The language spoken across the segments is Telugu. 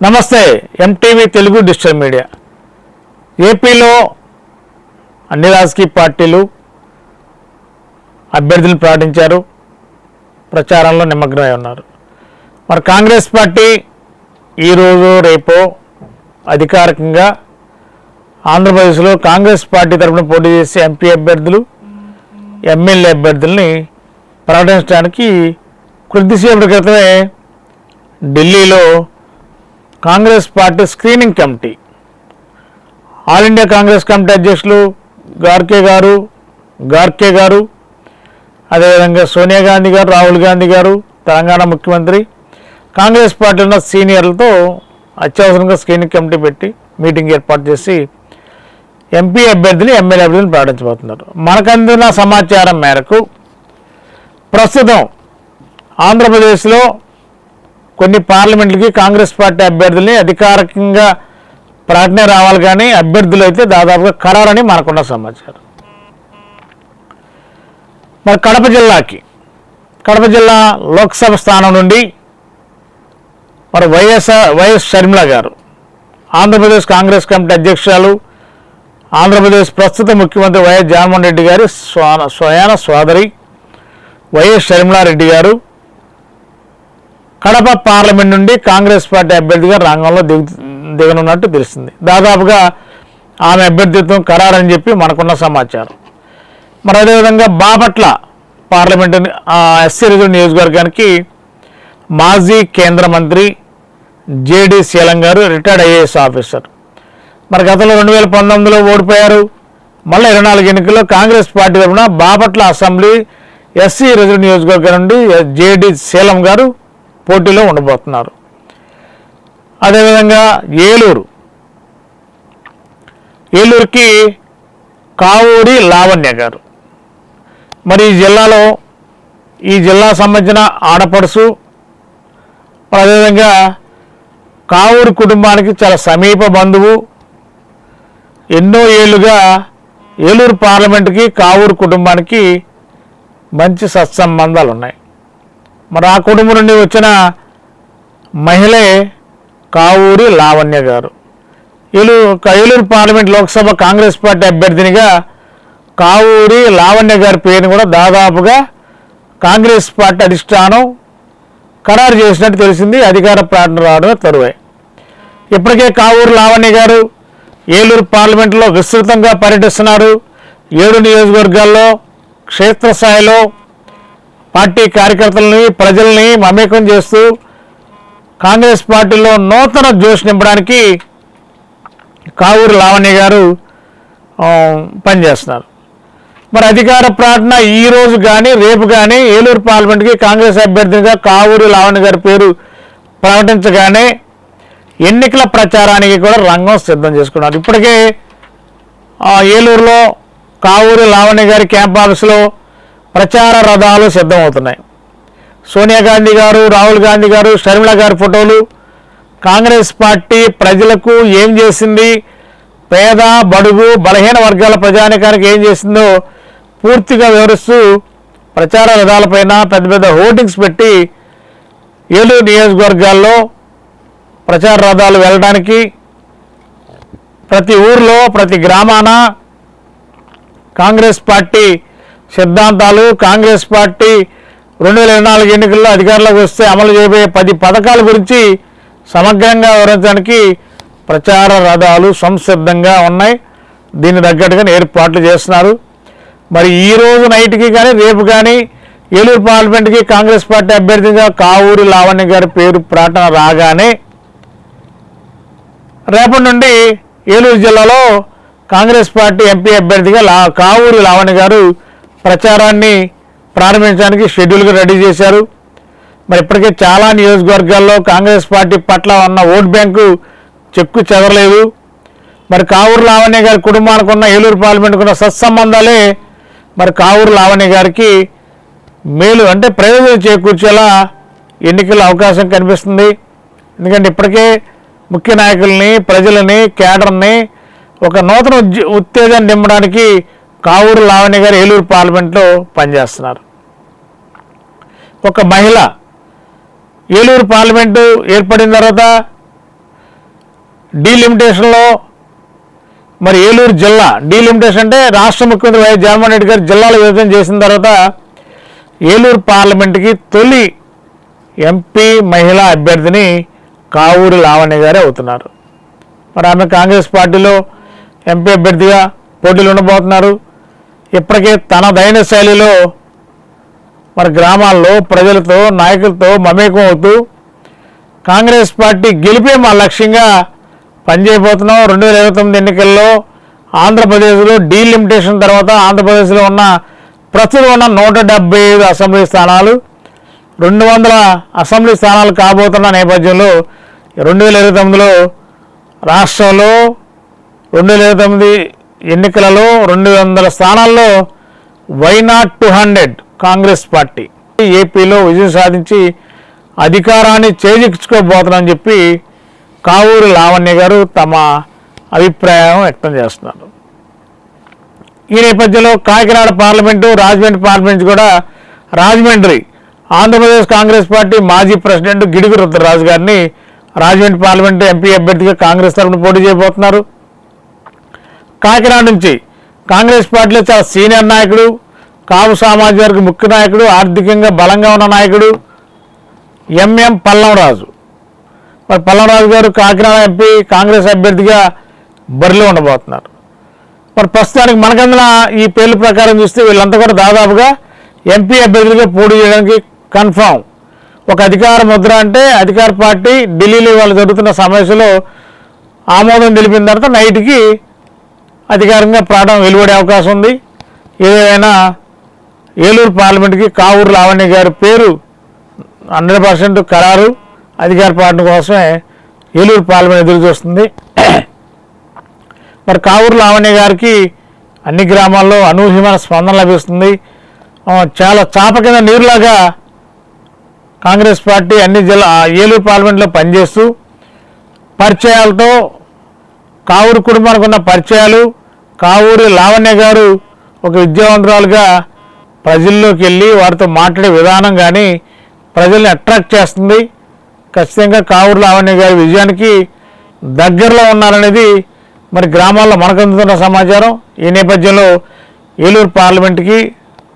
నమస్తే ఎంటీవీ తెలుగు డిజిటల్ మీడియా. ఏపీలో అన్ని రాజకీయ పార్టీలు అభ్యర్థులను ప్రకటించారు ప్రచారంలో నిమగ్నమై ఉన్నారు. మరి కాంగ్రెస్ పార్టీ ఈరోజు రేపో అధికారికంగా ఆంధ్రప్రదేశ్లో కాంగ్రెస్ పార్టీ తరఫున పోటీ చేసే ఎంపీ అభ్యర్థులు ఎమ్మెల్యే అభ్యర్థుల్ని ప్రకటించడానికి కొద్దిసేపటి క్రితమే ఢిల్లీలో Congress party screening committee. All India Congress committee అధ్యక్షులు గార్కే గారు గార్కే గారు అదేవిధంగా సోనియా గాంధీ గారు రాహుల్ గాంధీ గారు తెలంగాణ ముఖ్యమంత్రి కాంగ్రెస్ పార్టీ ఉన్న సీనియర్లతో అత్యవసరంగా స్క్రీనింగ్ కమిటీ పెట్టి మీటింగ్ ఏర్పాటు చేసి ఎంపీ అభ్యర్థులు ఎమ్మెల్యే అభ్యర్థులను ప్రకటించబోతున్నారు మనకందిన సమాచారం మేరకు ప్రస్తుతం ఆంధ్రప్రదేశ్లో కొన్ని పార్లమెంట్లకి కాంగ్రెస్ పార్టీ అభ్యర్థుల్ని అధికారికంగా ప్రకటన రావాలి కానీ అభ్యర్థులు అయితే దాదాపుగా ఖరారని మనకున్న సమాచారం. మరి కడప జిల్లాకి కడప జిల్లా లోక్సభ స్థానం నుండి మరి వైఎస్ఆర్ వైఎస్ షర్మిల గారు ఆంధ్రప్రదేశ్ కాంగ్రెస్ కమిటీ అధ్యక్షురాలు ఆంధ్రప్రదేశ్ ప్రస్తుత ముఖ్యమంత్రి వైఎస్ జగన్మోహన్ రెడ్డి గారి స్వయాన సోదరి వైఎస్ షర్మిలారెడ్డి గారు కడప పార్లమెంట్ నుండి కాంగ్రెస్ పార్టీ అభ్యర్థిగా రంగంలో దిగు దిగనున్నట్టు తెలిసింది దాదాపుగా ఆమె అభ్యర్థిత్వం ఖరారని చెప్పి మనకున్న సమాచారం. మరి అదేవిధంగా బాపట్ల పార్లమెంట్ ఎస్సీ రిజర్వ్ నియోజకవర్గానికి మాజీ కేంద్ర మంత్రి జేడి శీలం గారు రిటైర్డ్ ఐఏఎస్ ఆఫీసర్. మరి గతంలో రెండు వేల పంతొమ్మిదిలో ఓడిపోయారు. మళ్ళీ ఇరవై నాలుగు ఎన్నికల్లో కాంగ్రెస్ పార్టీ తరఫున బాపట్ల అసెంబ్లీ ఎస్సీ రిజర్వ్ నియోజకవర్గం నుండి జేడి శీలం గారు పోటీలో ఉండబోతున్నారు. అదేవిధంగా ఏలూరు. ఏలూరుకి కావూరి లావణ్య గారు. మరి ఈ జిల్లాలో ఈ జిల్లా సంబంధించిన ఆడపడుసు అదేవిధంగా కావూరు కుటుంబానికి చాలా సమీప బంధువు ఎన్నో ఏళ్ళుగా ఏలూరు పార్లమెంటుకి కావూరు కుటుంబానికి మంచి సత్సంబంధాలు ఉన్నాయి మరి ఆ కుటుంబం నుండి వచ్చిన మహిళే కావూరి లావణ్య గారు. వీళ్ళు ఏలూరు పార్లమెంట్ లోక్సభ కాంగ్రెస్ పార్టీ అభ్యర్థినిగా కావూరి లావణ్య గారి పేరుని కూడా దాదాపుగా కాంగ్రెస్ పార్టీ అధిష్టానం ఖరారు చేసినట్టు తెలిసింది. అధికార ప్రకటన రావడమే తరువాయి. ఇప్పటికే కావూరు లావణ్య గారు ఏలూరు పార్లమెంట్లో విస్తృతంగా పర్యటిస్తున్నారు. ఏడు నియోజకవర్గాల్లో క్షేత్రస్థాయిలో పార్టీ కార్యకర్తలని ప్రజల్ని మమేకం చేస్తూ కాంగ్రెస్ పార్టీలో నూతన జోష్ నింపడానికి కావూరు లావణ్య గారు పనిచేస్తున్నారు. మరి అధికార ప్రకటన ఈ రోజు కానీ రేపు కానీ ఏలూరు పార్లమెంట్కి కాంగ్రెస్ అభ్యర్థిగా కావూరు లావణ్య గారి పేరు ప్రకటించగానే ఎన్నికల ప్రచారానికి కూడా రంగం సిద్ధం చేసుకున్నారు. ఇప్పటికే ఏలూరులో కావూరు లావణ్య గారి క్యాంప్ ఆఫీసులో ప్రచార రథాలు సిద్ధమవుతున్నాయి. సోనియా గాంధీ గారు రాహుల్ గాంధీ గారు షర్మిల గారి ఫోటోలు కాంగ్రెస్ పార్టీ ప్రజలకు ఏం చేసింది? పేద బడుగు బలహీన వర్గాల ప్రజానికానికి ఏం చేసిందో పూర్తిగా వివరిస్తూ ప్రచార రథాలపైన పెద్ద పెద్ద హోర్డింగ్స్ పెట్టి ఏలూరు నియోజకవర్గాల్లో ప్రచార రథాలు వెళ్ళడానికి ప్రతి ఊర్లో ప్రతి గ్రామాన కాంగ్రెస్ పార్టీ సిద్ధాంతాలు కాంగ్రెస్ పార్టీ రెండు వేల ఇరవై నాలుగు ఎన్నికల్లో అధికారంలోకి వస్తే అమలు చేయబోయే పది పథకాల గురించి సమగ్రంగా వివరించడానికి ప్రచార రథాలు సంసిద్ధంగా ఉన్నాయి. దీన్ని తగ్గట్టుగా ఏర్పాట్లు చేస్తున్నారు. మరి ఈ రోజు నైట్కి కానీ రేపు కానీ ఏలూరు పార్లమెంట్కి కాంగ్రెస్ పార్టీ అభ్యర్థిగా కావూరి లావణ్య గారి పేరు ప్రకటన రాగానే రేపటి నుండి ఏలూరు జిల్లాలో కాంగ్రెస్ పార్టీ ఎంపీ అభ్యర్థిగా లా కావూరి లావణ్య గారు ప్రచారాన్ని ప్రారంభించడానికి షెడ్యూల్గా రెడీ చేశారు. మరి ఇప్పటికే చాలా నియోజకవర్గాల్లో కాంగ్రెస్ పార్టీ పట్ల ఉన్న ఓట్ బ్యాంకు చెక్కు చెదరలేదు. మరి కావూరు లావణ్య గారి కుటుంబానికి ఉన్న ఏలూరు పార్లమెంట్కు ఉన్న సత్సంబంధాలే మరి కావూరు లావణ్య గారికి మేలు అంటే ప్రయోజనం చేకూర్చేలా ఎన్నికల అవకాశం కనిపిస్తుంది. ఎందుకంటే ఇప్పటికే ముఖ్య నాయకుల్ని ప్రజలని కేడర్ని ఒక నూతన ఉత్తేజాన్ని నింపడానికి కావూరు లావణ్య గారు ఏలూరు పార్లమెంట్లో పనిచేస్తున్నారు. ఒక మహిళ ఏలూరు పార్లమెంటు ఏర్పడిన తర్వాత డీలిమిటేషన్లో మరి ఏలూరు జిల్లా డీలిమిటేషన్ అంటే రాష్ట్ర ముఖ్యమంత్రి వైఎస్ జగన్మోహన్ రెడ్డి గారు జిల్లాలు విభజన చేసిన తర్వాత ఏలూరు పార్లమెంట్కి తొలి ఎంపీ మహిళా అభ్యర్థిని కావూరు లావణ్య గారే అవుతున్నారు. మరి ఆమె కాంగ్రెస్ పార్టీలో ఎంపీ అభ్యర్థిగా పోటీలు ఉండబోతున్నారు. ఇప్పటికే తనదైన శైలిలో మరి గ్రామాల్లో ప్రజలతో నాయకులతో మమేకం అవుతూ కాంగ్రెస్ పార్టీ గెలిపే మా లక్ష్యంగా పనిచేయబోతున్నాం. రెండు వేల ఇరవై తొమ్మిది ఎన్నికల్లో ఆంధ్రప్రదేశ్లో డీలిమిటేషన్ తర్వాత ఆంధ్రప్రదేశ్లో ఉన్న ప్రస్తుతం ఉన్న నూట డెబ్బై ఐదు అసెంబ్లీ స్థానాలు రెండు వందల అసెంబ్లీ స్థానాలు కాబోతున్న నేపథ్యంలో రెండు వేల ఇరవై తొమ్మిదిలో రాష్ట్రంలో రెండు వేల ఇరవై తొమ్మిది ఎన్నికలలో రెండు వందల స్థానాల్లో why not two hundred Congress party. ఏపీలో విజయం సాధించి అధికారాన్ని చేజిక్చుకోబోతున్నారని చెప్పి కావూరు లావణ్య గారు తమ అభిప్రాయం వ్యక్తం చేస్తున్నారు. ఈ నేపథ్యంలో కాకినాడ పార్లమెంటు రాజమండ్రి పార్లమెంట్ కూడా రాజమండ్రి ఆంధ్రప్రదేశ్ కాంగ్రెస్ పార్టీ మాజీ ప్రెసిడెంట్ గిడుగు రుద్రరాజు గారిని రాజమండ్రి పార్లమెంటు ఎంపీ అభ్యర్థిగా కాంగ్రెస్ తరఫున పోటీ చేయబోతున్నారు. కాకినాడ నుంచి కాంగ్రెస్ పార్టీలో చాలా సీనియర్ నాయకుడు కాపు సామాజిక వర్గ ముఖ్య నాయకుడు ఆర్థికంగా బలంగా ఉన్న నాయకుడు ఎంఎం పల్లంరాజు. మరి పల్లంరాజు గారు కాకినాడ ఎంపీ కాంగ్రెస్ అభ్యర్థిగా బరిలో ఉండబోతున్నారు. మరి ప్రస్తుతానికి మనకందున ఈ పేర్ల ప్రకారం చూస్తే వీళ్ళంతా కూడా దాదాపుగా ఎంపీ అభ్యర్థులుగా పోటీ చేయడానికి కన్ఫామ్. ఒక అధికార ముద్ర అంటే అధికార పార్టీ ఢిల్లీలో వాళ్ళు జరుగుతున్న సమావేశంలో ఆమోదం తెలిపిన తర్వాత నైట్కి అధికారంగా ప్రాణం వెలువడే అవకాశం ఉంది. ఏదైనా ఏలూరు పార్లమెంట్కి కావూరు లావణ్య గారి పేరు హండ్రెడ్ పర్సెంట్ ఖరారు. అధికార పార్టీ కోసమే ఏలూరు పార్లమెంట్ ఎదురు చూస్తుంది. మరి కావూరు లావణ్య గారికి అన్ని గ్రామాల్లో అనూహ్యమైన స్పందన లభిస్తుంది. చాలా చాప కింద నీరులాగా కాంగ్రెస్ పార్టీ అన్ని జిల్లా ఏలూరు పార్లమెంట్లో పనిచేస్తూ పరిచయాలతో కావూరు కుటుంబానికి ఉన్న పరిచయాలు కావూరి లావణ్య గారు ఒక విద్యావంతురాలుగా ప్రజల్లోకి వెళ్ళి వారితో మాట్లాడే విధానం కానీ ప్రజల్ని అట్రాక్ట్ చేస్తుంది. ఖచ్చితంగా కావూరు లావణ్య గారి విజయానికి దగ్గరలో ఉన్నారనేది మరి గ్రామాల్లో మనకు అందుతున్న సమాచారం. ఈ నేపథ్యంలో ఏలూరు పార్లమెంట్కి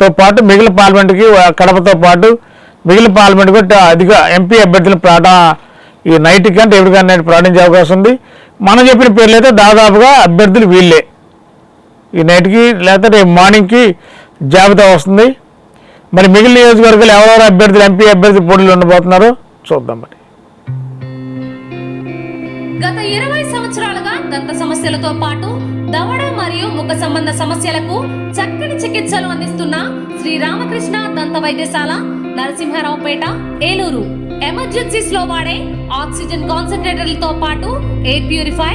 తో పాటు మిగిలిన పార్లమెంట్కి కడపతో పాటు మిగిలిన పార్లమెంట్ కూడా అధిక ఎంపీ అభ్యర్థుల ప్రాట ఈ నైట్ కంటే ఎప్పటికన్నా నైట్ ప్రకటించే అవకాశం ఉంది. మనం చెప్పిన పేర్లు అయితే దాదాపుగా అభ్యర్థులు వీళ్ళే. ఈ నైట్కి లేకపోతే రేపు మార్నింగ్కి జాబితా వస్తుంది. మరి మిగిలిన నియోజకవర్గాలు ఎవరెవరు అభ్యర్థులు ఎంపీ అభ్యర్థి పోటీలు ఉండబోతున్నారో చూద్దాం మరి. గత ఇరవై సంవత్సరాలుగా దంత సమస్యలతో పాటు దవడ మరియు ముఖ సంబంధ సమస్యలకు చక్కని చికిత్సలు అందిస్తున్న శ్రీ రామకృష్ణ దంత వైద్యశాల నరసింహారావుపేట ఏలూరు. ఎమర్జెన్సీస్లో వాడే ఆక్సిజన్ కాన్సన్ట్రేటర్లతో పాటు air purify